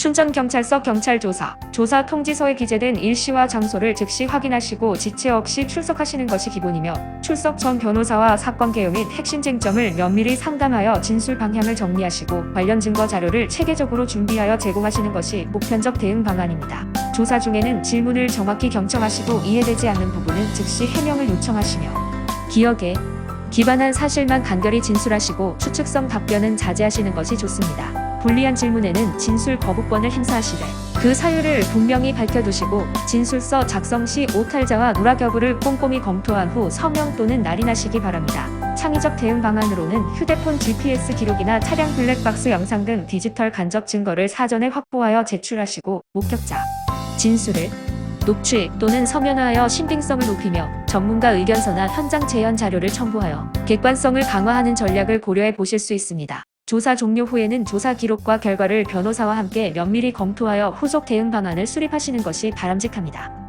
춘천경찰서 경찰조사, 조사 통지서에 기재된 일시와 장소를 즉시 확인하시고 지체 없이 출석하시는 것이 기본이며 출석 전 변호사와 사건 개요 및 핵심 쟁점을 면밀히 상담하여 진술 방향을 정리하시고 관련 증거 자료를 체계적으로 준비하여 제공하시는 것이 보편적 대응 방안입니다. 조사 중에는 질문을 정확히 경청하시고 이해되지 않는 부분은 즉시 해명을 요청하시며 기억에 기반한 사실만 간결히 진술하시고 추측성 답변은 자제하시는 것이 좋습니다. 불리한 질문에는 진술 거부권을 행사하시되 그 사유를 분명히 밝혀두시고 진술서 작성 시 오탈자와 누락 여부를 꼼꼼히 검토한 후 서명 또는 날인하시기 바랍니다. 창의적 대응 방안으로는 휴대폰 GPS 기록이나 차량 블랙박스 영상 등 디지털 간접 증거를 사전에 확보하여 제출하시고 목격자 진술을 녹취 또는 서면화하여 신빙성을 높이며 전문가 의견서나 현장 재현 자료를 첨부하여 객관성을 강화하는 전략을 고려해 보실 수 있습니다. 조사 종료 후에는 조사 기록과 결과를 변호사와 함께 면밀히 검토하여 후속 대응 방안을 수립하시는 것이 바람직합니다.